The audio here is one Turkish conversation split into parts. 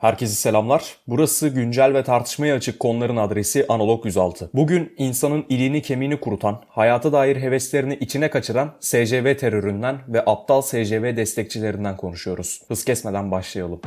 Herkese selamlar. Burası güncel ve tartışmaya açık konuların adresi Analog 106. Bugün insanın iliğini kemiğini kurutan, hayata dair heveslerini içine kaçıran SCV teröründen ve aptal SCV destekçilerinden konuşuyoruz. Hız kesmeden başlayalım.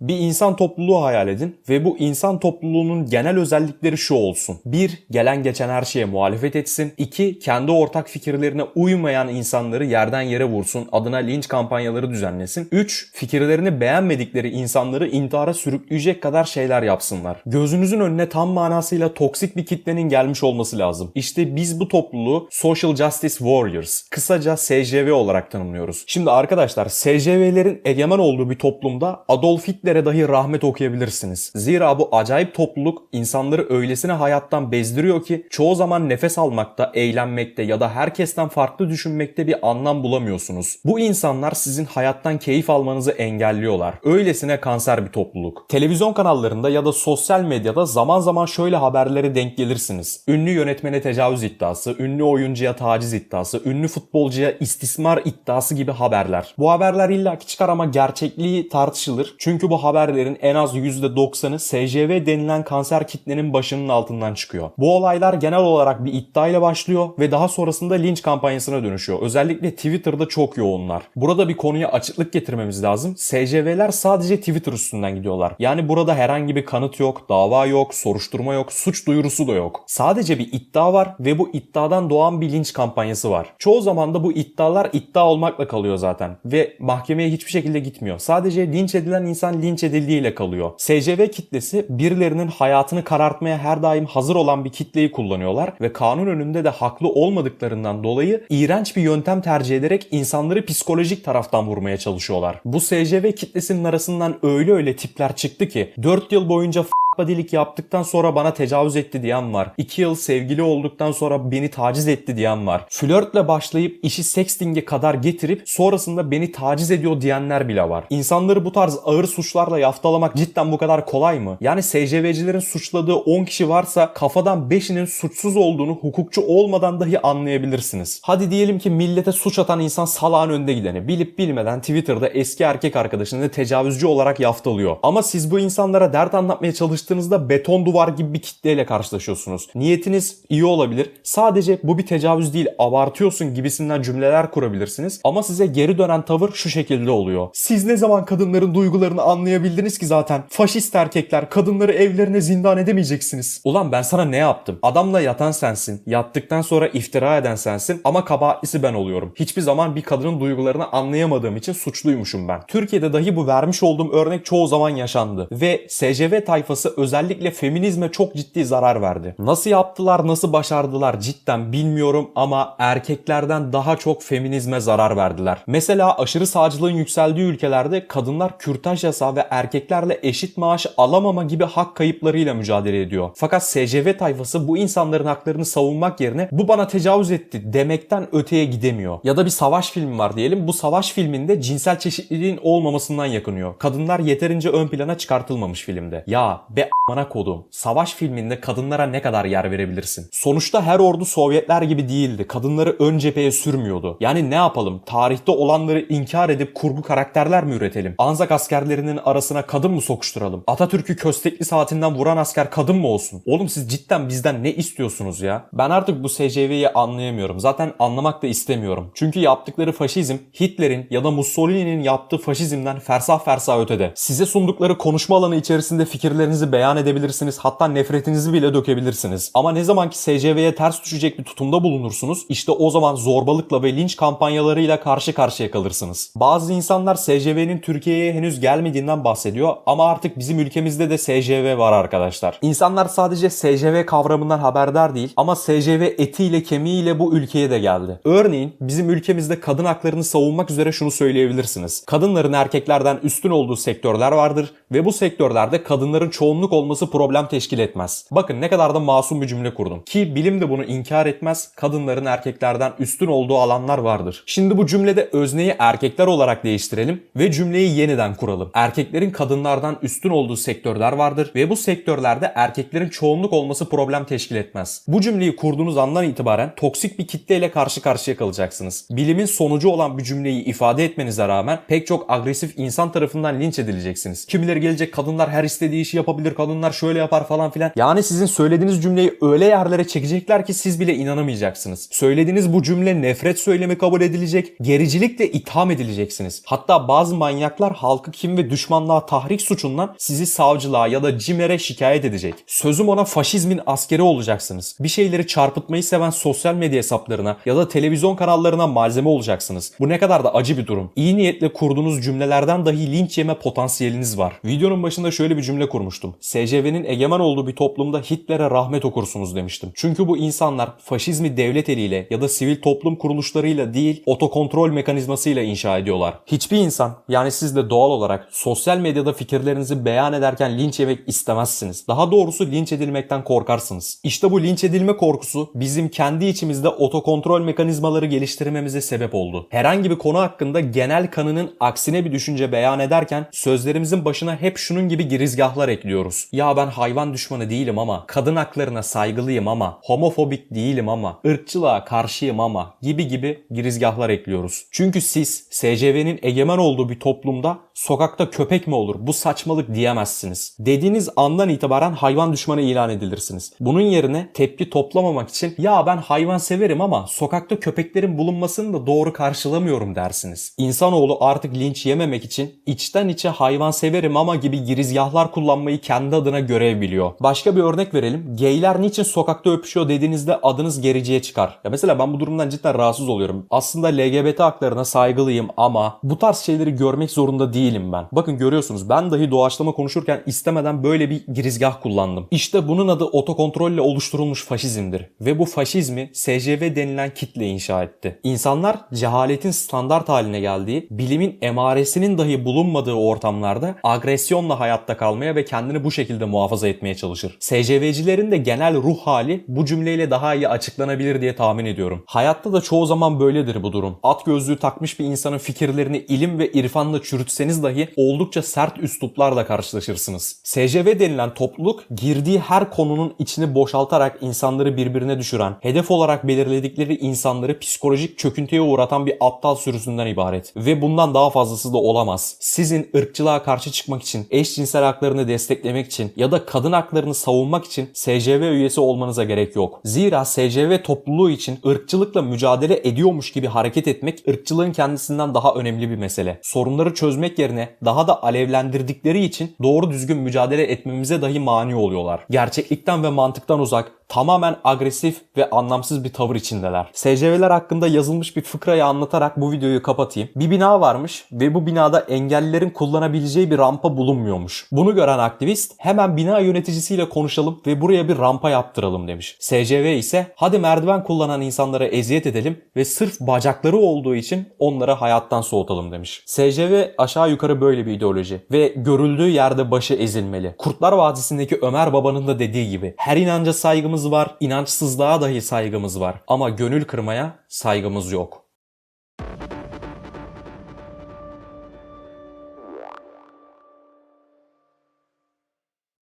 Bir insan topluluğu hayal edin ve bu insan topluluğunun genel özellikleri şu olsun. 1. Gelen geçen her şeye muhalefet etsin. 2. Kendi ortak fikirlerine uymayan insanları yerden yere vursun. Adına linç kampanyaları düzenlesin. 3. Fikirlerini beğenmedikleri insanları intihara sürükleyecek kadar şeyler yapsınlar. Gözünüzün önüne tam manasıyla toksik bir kitlenin gelmiş olması lazım. İşte biz bu topluluğu Social Justice Warriors, kısaca SJV olarak tanımlıyoruz. Şimdi arkadaşlar SJV'lerin egemen olduğu bir toplumda Adolf Hitler'e dahi rahmet okuyabilirsiniz. Zira bu acayip topluluk insanları öylesine hayattan bezdiriyor ki çoğu zaman nefes almakta, eğlenmekte ya da herkesten farklı düşünmekte bir anlam bulamıyorsunuz. Bu insanlar sizin hayattan keyif almanızı engelliyorlar. Öylesine kanser bir topluluk. Televizyon kanallarında ya da sosyal medyada zaman zaman şöyle haberlere denk gelirsiniz. Ünlü yönetmene tecavüz iddiası, ünlü oyuncuya taciz iddiası, ünlü futbolcuya istismar iddiası gibi haberler. Bu haberler illaki çıkar ama gerçekliği tartışılır. Çünkü bu haberlerin en az %90'ı SJV denilen kanser kitlenin başının altından çıkıyor. Bu olaylar genel olarak bir iddiayla başlıyor ve daha sonrasında linç kampanyasına dönüşüyor. Özellikle Twitter'da çok yoğunlar. Burada bir konuya açıklık getirmemiz lazım. SJV'ler sadece Twitter üstünden gidiyorlar. Yani burada herhangi bir kanıt yok, dava yok, soruşturma yok, suç duyurusu da yok. Sadece bir iddia var ve bu iddiadan doğan bir linç kampanyası var. Çoğu zaman da bu iddialar iddia olmakla kalıyor zaten ve mahkemeye hiçbir şekilde gitmiyor. Sadece linç edilen insan linç edildiğiyle kalıyor. SCV kitlesi birilerinin hayatını karartmaya her daim hazır olan bir kitleyi kullanıyorlar ve kanun önünde de haklı olmadıklarından dolayı iğrenç bir yöntem tercih ederek insanları psikolojik taraftan vurmaya çalışıyorlar. Bu SCV kitlesinin arasından öyle öyle tipler çıktı ki 4 yıl boyunca Badilik yaptıktan sonra bana tecavüz etti diyen var. 2 yıl sevgili olduktan sonra beni taciz etti diyen var. Flörtle başlayıp işi sexting'e kadar getirip sonrasında beni taciz ediyor diyenler bile var. İnsanları bu tarz ağır suçlarla yaftalamak cidden bu kadar kolay mı? Yani SCV'cilerin suçladığı 10 kişi varsa kafadan 5'inin suçsuz olduğunu hukukçu olmadan dahi anlayabilirsiniz. Hadi diyelim ki millete suç atan insan salağın önde gideni. Bilip bilmeden Twitter'da eski erkek arkadaşını tecavüzcü olarak yaftalıyor. Ama siz bu insanlara dert anlatmaya çalıştığınızda beton duvar gibi bir kitleyle karşılaşıyorsunuz. Niyetiniz iyi olabilir. Sadece bu bir tecavüz değil abartıyorsun gibisinden cümleler kurabilirsiniz. Ama size geri dönen tavır şu şekilde oluyor. Siz ne zaman kadınların duygularını anlayabildiniz ki zaten? Faşist erkekler kadınları evlerine zindan edemeyeceksiniz. Ulan ben sana ne yaptım? Adamla yatan sensin. Yattıktan sonra iftira eden sensin ama kabahatlisi ben oluyorum. Hiçbir zaman bir kadının duygularını anlayamadığım için suçluymuşum ben. Türkiye'de dahi bu vermiş olduğum örnek çoğu zaman yaşandı. Ve SCV tayfası özellikle feminizme çok ciddi zarar verdi. Nasıl yaptılar, nasıl başardılar cidden bilmiyorum ama erkeklerden daha çok feminizme zarar verdiler. Mesela aşırı sağcılığın yükseldiği ülkelerde kadınlar kürtaj yasağı ve erkeklerle eşit maaş alamama gibi hak kayıplarıyla mücadele ediyor. Fakat SCV tayfası bu insanların haklarını savunmak yerine bu bana tecavüz etti demekten öteye gidemiyor. Ya da bir savaş filmi var diyelim. Bu savaş filminde cinsel çeşitliliğin olmamasından yakınıyor. Kadınlar yeterince ön plana çıkartılmamış filmde. Ya be a**mana kodum. Savaş filminde kadınlara ne kadar yer verebilirsin? Sonuçta her ordu Sovyetler gibi değildi. Kadınları ön cepheye sürmüyordu. Yani ne yapalım? Tarihte olanları inkar edip kurgu karakterler mi üretelim? Anzak askerlerinin arasına kadın mı sokuşturalım? Atatürk'ü köstekli saatinden vuran asker kadın mı olsun? Oğlum siz cidden bizden ne istiyorsunuz ya? Ben artık bu SCV'yi anlayamıyorum. Zaten anlamak da istemiyorum. Çünkü yaptıkları faşizm Hitler'in ya da Mussolini'nin yaptığı faşizmden fersah fersah ötede. Size sundukları konuşma alanı içerisinde fikirlerinizi beyan edebilirsiniz. Hatta nefretinizi bile dökebilirsiniz. Ama ne zaman ki SCV'ye ters düşecek bir tutumda bulunursunuz işte o zaman zorbalıkla ve linç kampanyalarıyla karşı karşıya kalırsınız. Bazı insanlar SCV'nin Türkiye'ye henüz gelmediğinden bahsediyor ama artık bizim ülkemizde de SCV var arkadaşlar. İnsanlar sadece SCV kavramından haberdar değil ama SCV etiyle kemiğiyle bu ülkeye de geldi. Örneğin bizim ülkemizde kadın haklarını savunmak üzere şunu söyleyebilirsiniz. Kadınların erkeklerden üstün olduğu sektörler vardır ve bu sektörlerde kadınların çoğunluk olması problem teşkil etmez. Bakın ne kadar da masum bir cümle kurdum. Ki bilim de bunu inkar etmez. Kadınların erkeklerden üstün olduğu alanlar vardır. Şimdi bu cümlede özneyi erkekler olarak değiştirelim ve cümleyi yeniden kuralım. Erkeklerin kadınlardan üstün olduğu sektörler vardır ve bu sektörlerde erkeklerin çoğunluk olması problem teşkil etmez. Bu cümleyi kurduğunuz andan itibaren toksik bir kitleyle karşı karşıya kalacaksınız. Bilimin sonucu olan bir cümleyi ifade etmenize rağmen pek çok agresif insan tarafından linç edileceksiniz. Kimileri gelecek kadınlar her istediği işi yapabilir, kadınlar şöyle yapar falan filan. Yani sizin söylediğiniz cümleyi öyle yerlere çekecekler ki siz bile inanamayacaksınız. Söylediğiniz bu cümle nefret söylemi kabul edilecek, gericilikle itham edileceksiniz. Hatta bazı manyaklar halkı kim ve düşmanlığa tahrik suçundan sizi savcılığa ya da CİMER'e şikayet edecek. Sözüm ona faşizmin askeri olacaksınız. Bir şeyleri çarpıtmayı seven sosyal medya hesaplarına ya da televizyon kanallarına malzeme olacaksınız. Bu ne kadar da acı bir durum. İyi niyetle kurduğunuz cümlelerden dahi linç yeme potansiyeliniz var. Videonun başında şöyle bir cümle kurmuştum. SCV'nin egemen olduğu bir toplumda Hitler'e rahmet okursunuz demiştim. Çünkü bu insanlar faşizmi devlet eliyle ya da sivil toplum kuruluşlarıyla değil otokontrol mekanizmasıyla inşa ediyorlar. Hiçbir insan yani siz de doğal olarak sosyal medyada fikirlerinizi beyan ederken linç yemek istemezsiniz. Daha doğrusu linç edilmekten korkarsınız. İşte bu linç edilme korkusu bizim kendi içimizde otokontrol mekanizmaları geliştirmemize sebep oldu. Herhangi bir konu hakkında genel kanının aksine bir düşünce beyan ederken sözlerimizin başına hep şunun gibi girizgahlar ekliyoruz. Ya ben hayvan düşmanı değilim ama, kadın haklarına saygılıyım ama, homofobik değilim ama, ırkçılığa karşıyım ama gibi gibi girizgahlar ekliyoruz. Çünkü siz SCV'nin egemen olduğu bir toplumda sokakta köpek mi olur bu saçmalık diyemezsiniz. Dediğiniz andan itibaren hayvan düşmanı ilan edilirsiniz. Bunun yerine tepki toplamamak için ya ben hayvan severim ama sokakta köpeklerin bulunmasını da doğru karşılamıyorum dersiniz. İnsanoğlu artık linç yememek için içten içe hayvan severim ama gibi girizgahlar kullanmayı kendi adına görev biliyor. Başka bir örnek verelim. Geyler niçin sokakta öpüşüyor dediğinizde adınız gericiye çıkar. Ya mesela ben bu durumdan cidden rahatsız oluyorum. Aslında LGBT haklarına saygılıyım ama bu tarz şeyleri görmek zorunda değilim ben. Bakın görüyorsunuz ben dahi doğaçlama konuşurken istemeden böyle bir girizgah kullandım. İşte bunun adı otokontrolle oluşturulmuş faşizmdir. Ve bu faşizmi SCV denilen kitle inşa etti. İnsanlar cehaletin standart haline geldiği, bilimin emaresinin dahi bulunmadığı ortamlarda agresyonla hayatta kalmaya ve kendini bu şekilde muhafaza etmeye çalışır. SCV'cilerin de genel ruh hali bu cümleyle daha iyi açıklanabilir diye tahmin ediyorum. Hayatta da çoğu zaman böyledir bu durum. At gözlüğü takmış bir insanın fikirlerini ilim ve irfanla çürütseniz dahi oldukça sert üsluplarla karşılaşırsınız. SCV denilen topluluk girdiği her konunun içini boşaltarak insanları birbirine düşüren, hedef olarak belirledikleri insanları psikolojik çöküntüye uğratan bir aptal sürüsünden ibaret. Ve bundan daha fazlası da olamaz. Sizin ırkçılığa karşı çıkmak için, eşcinsel haklarını desteklemek için ya da kadın haklarını savunmak için SCV üyesi olmanıza gerek yok. Zira SCV topluluğu için ırkçılıkla mücadele ediyormuş gibi hareket etmek ırkçılığın kendisinden daha önemli bir mesele. Sorunları çözmek yerine daha da alevlendirdikleri için doğru düzgün mücadele etmemize dahi mani oluyorlar. Gerçeklikten ve mantıktan uzak, tamamen agresif ve anlamsız bir tavır içindeler. SCV'ler hakkında yazılmış bir fıkrayı anlatarak bu videoyu kapatayım. Bir bina varmış ve bu binada engellilerin kullanabileceği bir rampa bulunmuyormuş. Bunu gören aktivist hemen bina yöneticisiyle konuşalım ve buraya bir rampa yaptıralım demiş. SCV ise hadi merdiven kullanan insanlara eziyet edelim ve sırf bacakları olduğu için onları hayattan soğutalım demiş. SCV aşağı yukarı böyle bir ideoloji ve görüldüğü yerde başı ezilmeli. Kurtlar Vadisi'ndeki Ömer Baba'nın da dediği gibi her inanca saygımız var, inançsızlığa dahi saygımız var ama gönül kırmaya saygımız yok.